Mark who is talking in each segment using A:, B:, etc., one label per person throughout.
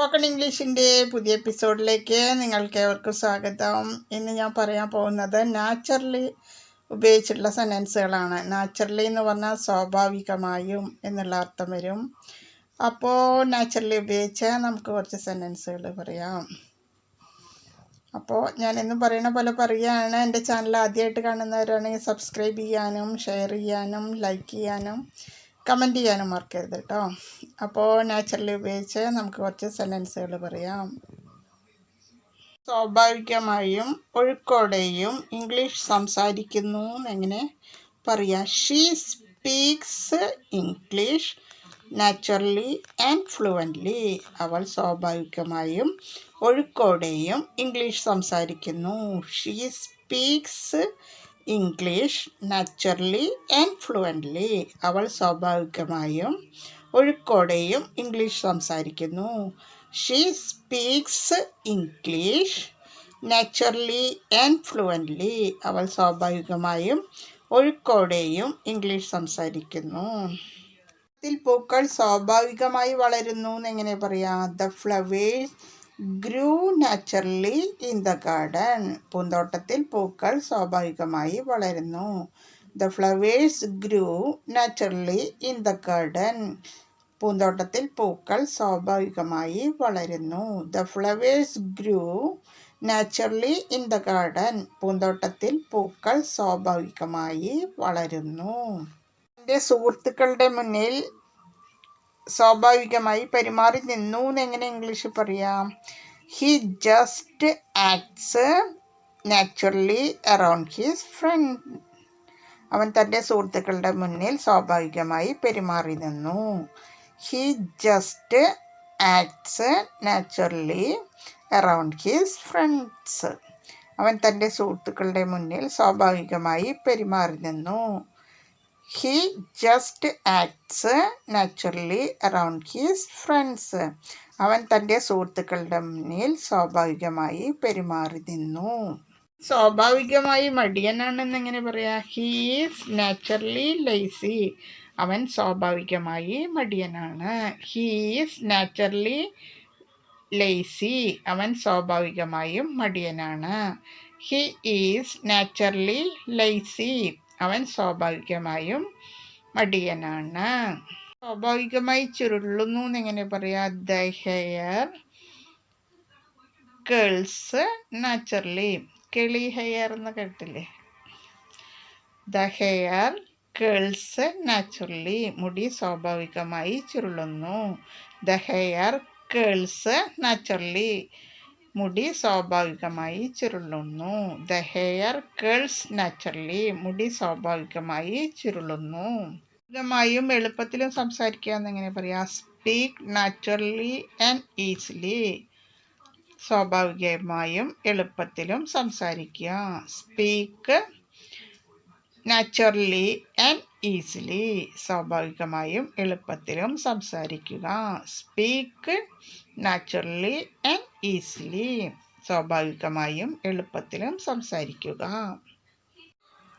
A: Spoken ഇംഗ്ലീഷിന്റെ പുതിയ എപ്പിസോഡിലേക്ക് നിങ്ങൾക്ക് ഏവർക്കും സ്വാഗതം. ഇന്ന് ഞാൻ പറയാൻ പോകുന്നത് നാച്ചുറലി ഉപയോഗിച്ചിട്ടുള്ള സെന്റൻസുകളാണ് നാച്ചുറലി എന്ന് പറഞ്ഞാൽ സ്വാഭാവികമായും എന്നുള്ള അർത്ഥം വരും. അപ്പോൾ നാച്ചുറലി ഉപയോഗിച്ച് നമുക്ക് കുറച്ച് സെന്റൻസുകൾ പറയാം. അപ്പോൾ ഞാൻ എന്നും പറയുന്ന പോലെ പറയുകയാണ്. എന്റെ ചാനൽ ആദ്യമായിട്ട് കാണുന്നവരാണെങ്കിൽ സബ്സ്ക്രൈബ് ചെയ്യാനും ഷെയർ ചെയ്യാനും ലൈക്ക് ചെയ്യാനും കമന്റ് ചെയ്യാനും മറക്കരുത് കേട്ടോ അപ്പോൾ നാച്ചുറലി ഉപയോഗിച്ച് നമുക്ക് കുറച്ച് സെന്റൻസുകൾ പറയാം. സ്വാഭാവികമായും ഒഴുക്കോടെയും ഇംഗ്ലീഷ് സംസാരിക്കുന്നു എങ്ങനെ പറയാം. She speaks English naturally and fluently അവൾ സ്വാഭാവികമായും ഒഴുക്കോടെയും ഇംഗ്ലീഷ് സംസാരിക്കുന്നു. She speaks English naturally and fluently അവൾ സ്വാഭാവികമായും ഒഴുക്കോടെയും ഇംഗ്ലീഷ് സംസാരിക്കുന്നു. She speaks English naturally and fluently അവൾ സ്വാഭാവികമായും ഒഴുക്കോടെയും ഇംഗ്ലീഷ് സംസാരിക്കുന്നു. പൂക്കൾ സ്വാഭാവികമായി വളരുന്നു എന്നെങ്ങനെ പറയാം? The flowers grow naturally in the garden. പൂന്തോട്ടത്തിൽ പൂക്കൾ സ്വാഭാവികമായി വളരുന്നു. The flowers grow naturally in the garden. പൂന്തോട്ടത്തിൽ പൂക്കൾ സ്വാഭാവികമായി വളരുന്നു. The flowers grow naturally in the garden. പൂന്തോട്ടത്തിൽ പൂക്കൾ സ്വാഭാവികമായി വളരുന്നു. എന്റെ സുഹൃത്തുക്കളുടെ മുന്നിൽ സ്വാഭാവികമായി പെരുമാറി നിന്നു എന്നെങ്ങനെ ഇംഗ്ലീഷിൽ പറയാം? He just acts naturally around his friend അവൻ തന്റെ സുഹൃത്തുക്കളുടെ മുന്നിൽ സ്വാഭാവികമായി പെരുമാറി നിന്നു. He just acts naturally around his friends അവൻ തന്റെ സുഹൃത്തുക്കളുടെ മുന്നിൽ സ്വാഭാവികമായി പെരുമാറി നിന്നു. He just acts naturally around his friends അവൻ തന്റെ സുഹൃത്തുക്കളുടെ മുന്നിൽ സ്വാഭാവികമായി പെരുമാറി നിന്നു. സ്വാഭാവികമായി മടിയനാണെന്ന് എങ്ങനെ പറയാം? ഹീസ് നാച്ചുറലി ലൈസി അവൻ സ്വാഭാവികമായി മടിയനാണ്. ഹീസ് നാച്ചുറലി ലേസി അവൻ സ്വാഭാവികമായും മടിയനാണ്. ഹി ഈസ് നാച്ചുറലി ലൈസി അവൻ സ്വാഭാവികമായും മടിയനാണ്. സ്വാഭാവികമായി ചുരുളുന്നു എന്നെങ്ങനെ പറയാ the hair curls naturally curly hair എന്ന് കേട്ടില്ലേ? ദ ഹെയർ കേൾസ് നാച്ചുറലി മുടി സ്വാഭാവികമായി ചുരുളുന്നു. ദ ഹെയർ കേൾസ് നാച്ചുറലി മുടി സ്വാഭാവികമായി ചുരുളുന്നു. ദ ഹെയർ കേൾസ് നാച്ചുറലി മുടി സ്വാഭാവികമായി ചുരുളുന്നു ും. എളുപ്പത്തിലും സംസാരിക്കുക എന്നെങ്ങനെ പറയാം? സ്പീക്ക് നാച്ചുറലി ആൻഡ് ഈസിലി സ്വാഭാവികമായും എളുപ്പത്തിലും സംസാരിക്കുക. സ്പീക്ക് നാച്ചുറലി ആൻഡ് ഈസിലി സ്വാഭാവികമായും എളുപ്പത്തിലും സംസാരിക്കുക. സ്പീക്ക് നാച്ചുറലി ആൻഡ് ഈസിലി സ്വാഭാവികമായും എളുപ്പത്തിലും സംസാരിക്കുക.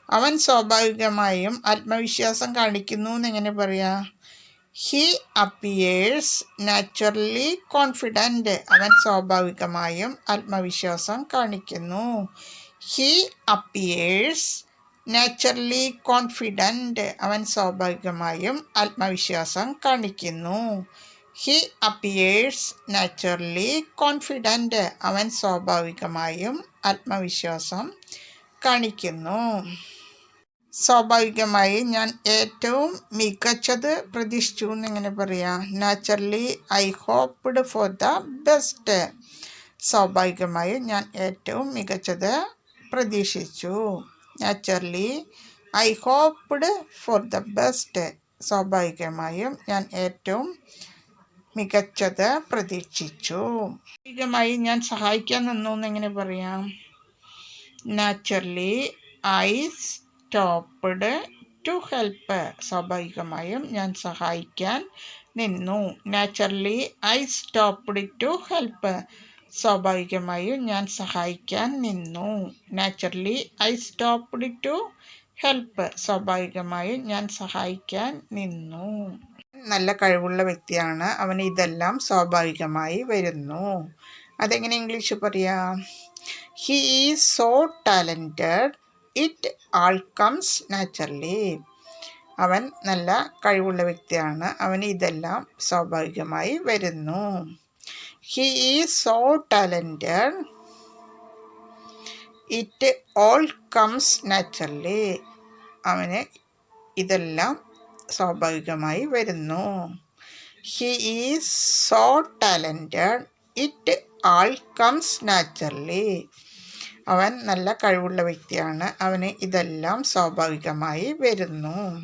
A: അവൻ സ്വാഭാവികമായും ആത്മവിശ്വാസം കാണിക്കുന്നു എന്നെങ്ങനെ പറയാ? ഹി അപ്പിയേഴ്സ് നാച്ചുറലി കോൺഫിഡന്റ് അവൻ സ്വാഭാവികമായും ആത്മവിശ്വാസം കാണിക്കുന്നു. ഹി അപ്പിയേഴ്സ് നാച്ചുറലി കോൺഫിഡന്റ് അവൻ സ്വാഭാവികമായും ആത്മവിശ്വാസം കാണിക്കുന്നു. ഹി അപ്പിയേഴ്സ് നാച്ചുറലി കോൺഫിഡന്റ് അവൻ സ്വാഭാവികമായും ആത്മവിശ്വാസം കാണിക്കുന്നു. സ്വാഭാവികമായി ഞാൻ ഏറ്റവും മികച്ചത് പ്രതീക്ഷിച്ചു എന്നെങ്ങനെ പറയാം. Naturally I hoped for the best സ്വാഭാവികമായി ഞാൻ ഏറ്റവും മികച്ചത് പ്രതീക്ഷിച്ചു. Naturally I hoped for the best സ്വാഭാവികമായും ഞാൻ ഏറ്റവും മികച്ചത് പ്രതീക്ഷിച്ചു. ഭാഗികമായി ഞാൻ സഹായിക്കാൻ നിന്നു എന്നെങ്ങനെ പറയാം? Naturally I stopped to help സ്വാഭാവികമായും ഞാൻ സഹായിക്കാൻ നിന്നു. Naturally I stopped to help സ്വാഭാവികമായും ഞാൻ സഹായിക്കാൻ നിന്നു. Naturally I stopped to help സ്വാഭാവികമായും ഞാൻ സഹായിക്കാൻ നിന്നു. നല്ല കഴിവുള്ള വ്യക്തിയാണ്. അവന് ഇതെല്ലാം സ്വാഭാവികമായി വരുന്നു. അതെങ്ങനെ ഇംഗ്ലീഷ് പറയാം? He is so talented it all comes naturally അവൻ നല്ല കഴിവുള്ള വ്യക്തിയാണ്. അവന് ഇതെല്ലാം സ്വാഭാവികമായി വരുന്നു. He is so talented it all comes naturally അവന് ഇതെല്ലാം സ്വാഭാവികമായി വരുന്നു. He is so talented it all comes naturally അവൻ നല്ല കഴിവുള്ള വ്യക്തിയാണ്. അവന് ഇതെല്ലാം സ്വാഭാവികമായി വരുന്നു.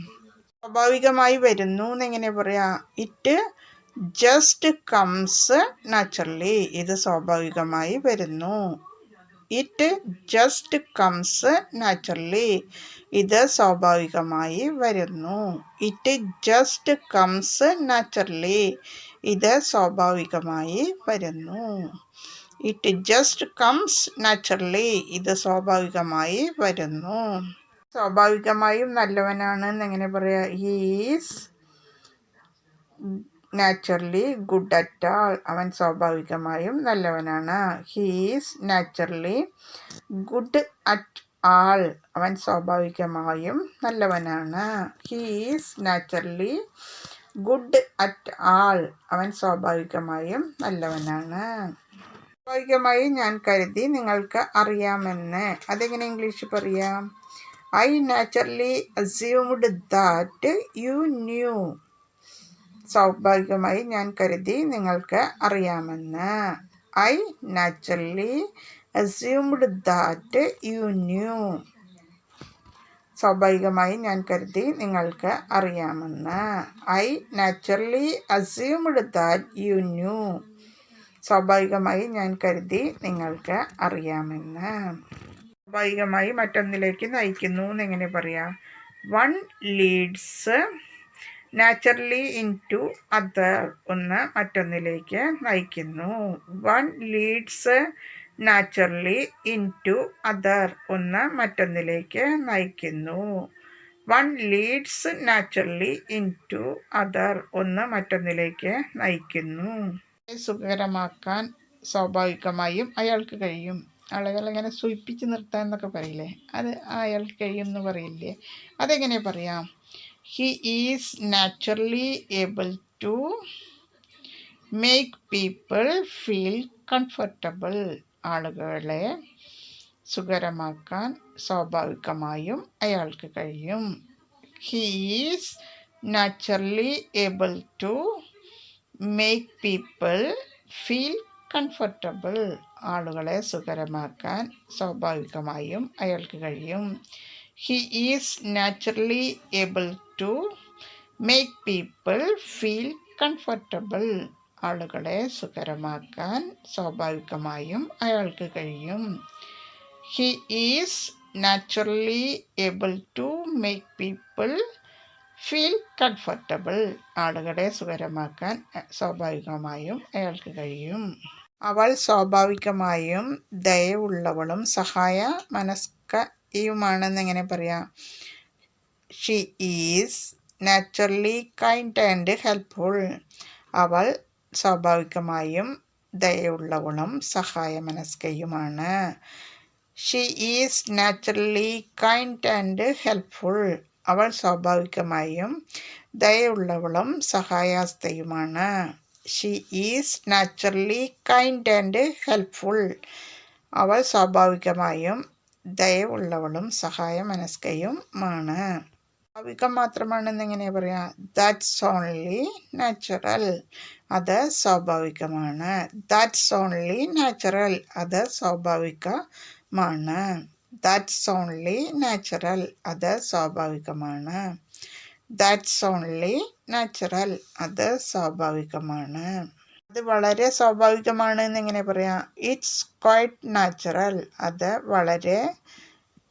A: സ്വാഭാവികമായി വരുന്നു എന്ന് എങ്ങനെ പറയാ ഇറ്റ് ജസ്റ്റ് കംസ് നാച്ചുറലി ഇത് സ്വാഭാവികമായി വരുന്നു. ഇറ്റ് ജസ്റ്റ് കംസ് നാച്ചുറലി ഇത് സ്വാഭാവികമായി വരുന്നു. ഇറ്റ് ജസ്റ്റ് കംസ് നാച്ചുറലി ഇത് സ്വാഭാവികമായി വരുന്നു. ഇറ്റ് ജസ്റ്റ് കംസ് നാച്ചുറലി ഇത് സ്വാഭാവികമായി വരുന്നു. സ്വാഭാവികമായും നല്ലവനാണ് എന്നെങ്ങനെ പറയാ? He's naturally good at all അവൻ സ്വാഭാവികമായും നല്ലവനാണ്. He's naturally good at all അവൻ സ്വാഭാവികമായും നല്ലവനാണ്. He's naturally good at all അവൻ സ്വാഭാവികമായും നല്ലവനാണ്. സ്വാഭാവികമായി ഞാൻ കരുതി നിങ്ങൾക്ക് അറിയാമെന്ന്. അതെങ്ങനെ ഇംഗ്ലീഷ് പറയാം? I naturally assumed that you knew സ്വാഭാവികമായി ഞാൻ കരുതി നിങ്ങൾക്ക് അറിയാമെന്ന്. I naturally assumed that you knew. സ്വാഭാവികമായി ഞാൻ കരുതി നിങ്ങൾക്ക് അറിയാമെന്ന്. I naturally assumed that you knew. സ്വാഭാവികമായി ഞാൻ കരുതി നിങ്ങൾക്ക് അറിയാമെന്ന്. സ്വാഭാവികമായി മറ്റൊന്നിലേക്ക് നയിക്കുന്നു എന്നെങ്ങനെ പറയാം? One leads naturally into other ഒന്ന് മറ്റൊന്നിലേക്ക് നയിക്കുന്നു. One leads naturally into other ഒന്ന് മറ്റൊന്നിലേക്ക് നയിക്കുന്നു. One leads naturally into other ഒന്ന് മറ്റൊന്നിലേക്ക് നയിക്കുന്നു. സുഖകരമാക്കാൻ സ്വാഭാവികമായും അയാൾക്ക് കഴിയും. ആളുകളെ ഇങ്ങനെ സൂചിപ്പിച്ച് നിർത്താൻ എന്നൊക്കെ പറയില്ലേ? അത് അയാൾക്ക് കഴിയും എന്ന് പറയില്ലേ? അതെങ്ങനെ പറയാം? He is naturally able to make people feel comfortable ആളുകളെ സുഖകരമാക്കാൻ സ്വാഭാവികമായും അയാൾക്ക് കഴിയും. He is naturally able to make people feel comfortable ആളുകളെ സുഖകരമാക്കാൻ സ്വാഭാവികമായും അയാൾക്ക് കഴിയും. He is naturally able to make people feel comfortable ആളുകളെ സുഖകരമാക്കാൻ സ്വാഭാവികമായും അയാൾക്ക് കഴിയും. He is naturally able to make people feel comfortable ആളുകളെ സുഖകരമാക്കാൻ സ്വാഭാവികമായും അയാൾക്ക് കഴിയും. അവൾ സ്വാഭാവികമായും ദയവുള്ളവളും സഹായ മനസ്കയുമാണെന്ന് എങ്ങനെ പറയാം? She is naturally kind and helpful അവൾ സ്വാഭാവികമായും ദയുള്ളവളും സഹായ മനസ്കയുമാണ് she is naturally kind and helpful അവൾ സ്വാഭാവികമായും ദയുള്ളവളും സഹായാസ്ഥയുമാണ് she is naturally kind and helpful അവൾ സ്വാഭാവികമായും ദയവുള്ളവളും സഹായ മനസ്കയുമാണ് സ്വാഭാവികം മാത്രമാണെന്ന് എങ്ങനെ പറയാം? ദാറ്റ്സ് ഓൺലി നാച്ചുറൽ അത് സ്വാഭാവികമാണ്. ദാറ്റ്സ് ഓൺലി നാച്ചുറൽ അത് സ്വാഭാവികമാണ്. ദാറ്റ്സ് ഓൺലി നാച്ചുറൽ അത് സ്വാഭാവികമാണ്. ദാറ്റ്സ് ഓൺലി നാച്ചുറൽ അത് സ്വാഭാവികമാണ്. അത് വളരെ സ്വാഭാവികമാണ് എന്നെങ്ങനെ പറയാം. ഇറ്റ്സ് ക്വൈറ്റ് നാച്ചുറൽ അത് വളരെ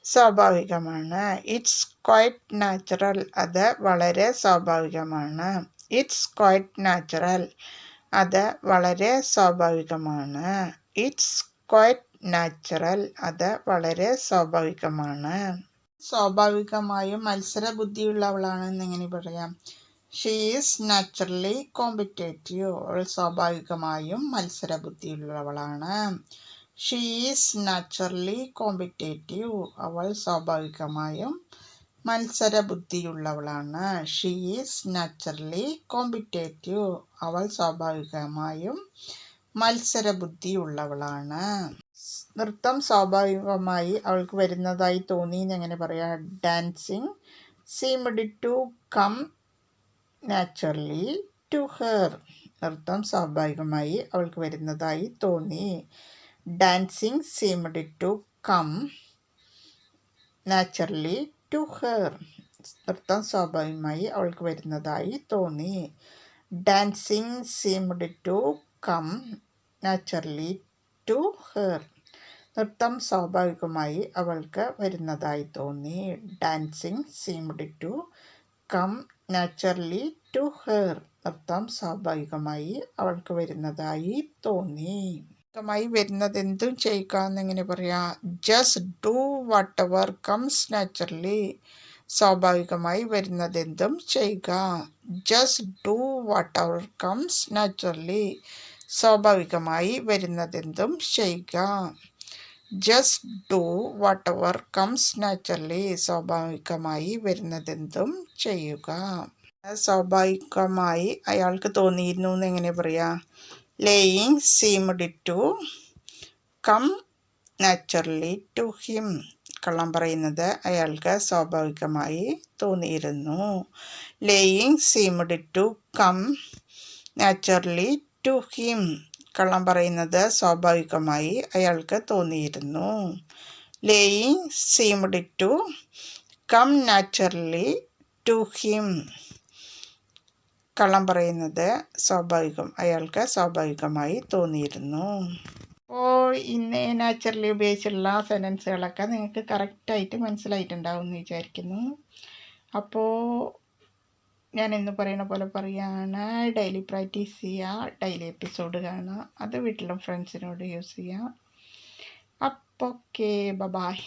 A: സ്വാഭാവികമാണ്. ഇറ്റ്സ് ക്വൈറ്റ് നാച്ചുറൽ അത് വളരെ സ്വാഭാവികമാണ്. ഇറ്റ്സ് ക്വൈറ്റ് നാച്ചുറൽ അത് വളരെ സ്വാഭാവികമാണ്. ഇറ്റ്സ് ക്വൈറ്റ് നാച്ചുറൽ അത് വളരെ സ്വാഭാവികമാണ്. സ്വാഭാവികമായും മത്സര ബുദ്ധിയുള്ളവളാണെന്ന് എങ്ങനെ പറയാം. ഷീ ഈസ് നാച്ചുറലി കോമ്പറ്റേറ്റീവ് അവൾ സ്വാഭാവികമായും മത്സരബുദ്ധിയുള്ളവളാണ്. ഷീ ഈസ് നാച്ചുറലി കോമ്പറ്റേറ്റീവ് അവൾ സ്വാഭാവികമായും മത്സരബുദ്ധിയുള്ളവളാണ്. ഷീ ഈസ് നാച്ചുറലി കോമ്പറ്റേറ്റീവ് അവൾ സ്വാഭാവികമായും മത്സരബുദ്ധിയുള്ളവളാണ്. നൃത്തം സ്വാഭാവികമായി അവൾക്ക് വരുന്നതായി തോന്നി എന്ന് എങ്ങനെ പറയാം? Dancing seemed to come naturally to her നൃത്തം സ്വാഭാവികമായി അവൾക്ക് വരുന്നതായി തോന്നി. Dancing seemed to come naturally to her നൃത്തം സ്വാഭാവികമായി അവൾക്ക് വരുന്നതായി തോന്നി. Dancing seemed to come naturally to her നൃത്തം സ്വാഭാവികമായി അവൾക്ക് വരുന്നതായി തോന്നി. Dancing seemed to come naturally to her നൃത്തം സ്വാഭാവികമായി അവൾക്ക് വരുന്നതായി തോന്നി. വ്യക്തമായി വരുന്നത് എന്തും ചെയ്യുക എന്നിങ്ങനെ പറയാം? Just do whatever comes naturally സ്വാഭാവികമായി വരുന്നതെന്തും ചെയ്യുക. Just do whatever comes naturally സ്വാഭാവികമായി വരുന്നതെന്തും ചെയ്യുക. Just do whatever comes naturally സ്വാഭാവികമായി വരുന്നതെന്തും ചെയ്യുക. സ്വാഭാവികമായി അയാൾക്ക് തോന്നിയിരുന്നു എന്ന് എങ്ങനെ പറയാ? Lying seemed to come naturally to him കള്ളം പറയുന്നത് അയാൾക്ക് സ്വാഭാവികമായി തോന്നിയിരുന്നു. Lying seemed to come naturally to him കള്ളം പറയുന്നത് സ്വാഭാവികമായി അയാൾക്ക് തോന്നിയിരുന്നു. Lying seemed to come naturally to him. കള്ളം പറയുന്നത് സ്വാഭാവികം അയാൾക്ക് സ്വാഭാവികമായി തോന്നിയിരുന്നു. അപ്പോൾ ഇന്ന് നാച്ചുറലി ഉപയോഗിച്ചുള്ള സെന്റൻസുകളൊക്കെ നിങ്ങൾക്ക് കറക്റ്റായിട്ട് മനസ്സിലായിട്ടുണ്ടാവും എന്ന് വിചാരിക്കുന്നു. അപ്പോൾ ഞാൻ എന്ന് പറയുന്ന പോലെ പറയുകയാണ് ഡെയിലി പ്രാക്ടീസ് ചെയ്യുക ഡെയിലി എപ്പിസോഡ് കാണുക. അത് വീട്ടിലും ഫ്രണ്ട്സിനോട് യൂസ് ചെയ്യുക അപ്പോൾ ഓക്കെ ബബായ്